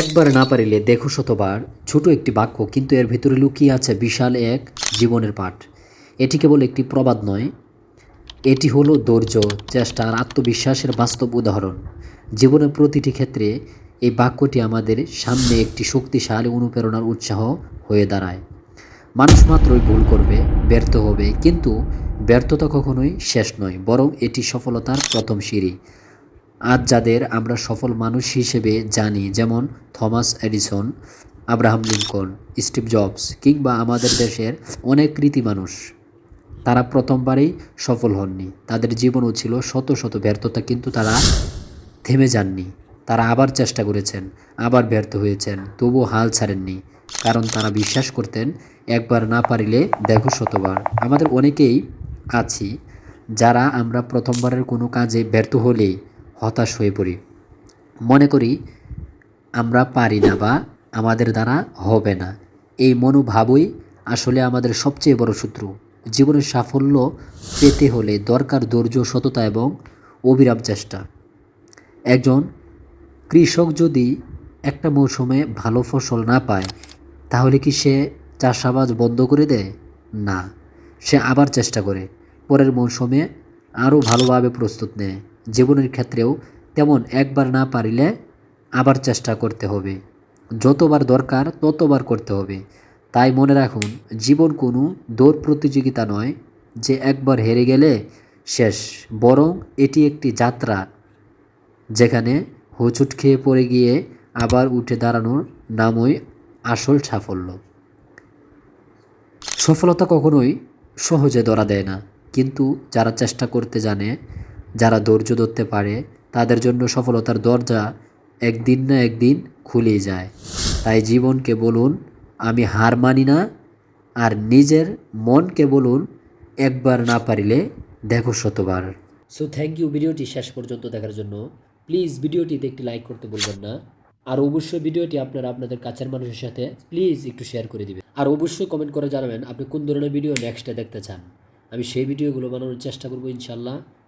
একবার না পারিলে দেখো শতবার, ছোট একটি বাক্য, কিন্তু এর ভিতরে লুকিয়ে আছে বিশাল এক জীবনের পাঠ। এটি কেবল একটি প্রবাদ নয়, এটি হলো ধৈর্য, চেষ্টা আর আত্মবিশ্বাসের বাস্তব উদাহরণ। জীবনের প্রতিটি ক্ষেত্রে এই বাক্যটি আমাদের সামনে একটি শক্তিশালী অনুপ্রেরণার উৎসাহ হয়ে দাঁড়ায়। মানুষ মাত্রই ভুল করবে, ব্যর্থ হবে, কিন্তু ব্যর্থতা কখনোই শেষ নয়, বরং এটি সফলতার প্রথম সিঁড়ি। আজ যাদের আমরা সফল মানুষ হিসেবে জানি, যেমন Thomas Edison, Abraham Lincoln, Steve Jobs কিংবা আমাদের দেশের অনেক কৃতি মানুষ, তারা প্রথমবারেই সফল হননি। তাদের জীবনও ছিল শত শত ব্যর্থতা, কিন্তু তারা থেমে যাননি। তারা আবার চেষ্টা করেছেন, আবার ব্যর্থ হয়েছেন, তবুও হাল ছাড়েননি, কারণ তারা বিশ্বাস করতেন, একবার না পারিলে দেখো শতবার। আমাদের অনেকেই আছি যারা আমরা প্রথমবারের কোনো কাজে ব্যর্থ হলেই হতাশ হয়ে পড়ি। মনে করি, আমরা পারি না বা আমাদের দ্বারা হবে না। এই মনোভাবই আসলে আমাদের সবচেয়ে বড় শত্রু। জীবনের সাফল্য পেতে হলে দরকার ধৈর্য, সততা এবং অবিরাম চেষ্টা। একজন কৃষক যদি একটা মৌসুমে ভালো ফসল না পায়, তাহলে কি সে চাষাবাদ বন্ধ করে দেয়? না। সে আবার চেষ্টা করে। পরের মৌসুমে আরও ভালোভাবে প্রস্তুত নেয়। জীবনের ক্ষেত্রেও তেমন একবার না পারিলে আবার চেষ্টা করতে হবে। যতবার দরকার ততবার করতে হবে। তাই মনে রাখুন, জীবন কোনো দৌড় প্রতিযোগিতা নয় যে একবার হেরে গেলে শেষ। বরং এটি একটি যাত্রা যেখানে হোঁচট খেয়ে পড়ে গিয়ে আবার উঠে দাঁড়ানোর নামই আসল সাফল্য। সফলতা কখনোই সহজে ধরা দেয় না। কিন্তু যারা চেষ্টা করতে জানে যারা ধৈর্য ধরতে পারে, তাদের জন্য সফলতার দরজা একদিন না একদিন খুলেই যায়। তাই জীবনকে বলুন, আমি হার মানি না, আর নিজের মনকে বলুন, একবার না পারিলে দেখো শতবার। সো থ্যাংক ইউ ভিডিওটি শেষ পর্যন্ত দেখার জন্য। প্লিজ ভিডিওটিতে একটি লাইক করতে বলবেন না। আর অবশ্যই ভিডিওটি আপনারা আপনাদের কাছের মানুষের সাথে প্লিজ একটু শেয়ার করে দিবেন। আর অবশ্যই কমেন্ট করে জানাবেন, আপনি কোন ধরনের ভিডিও নেক্সটে দেখতে চান। আমি সেই ভিডিওগুলো বানানোর চেষ্টা করব ইনশাল্লাহ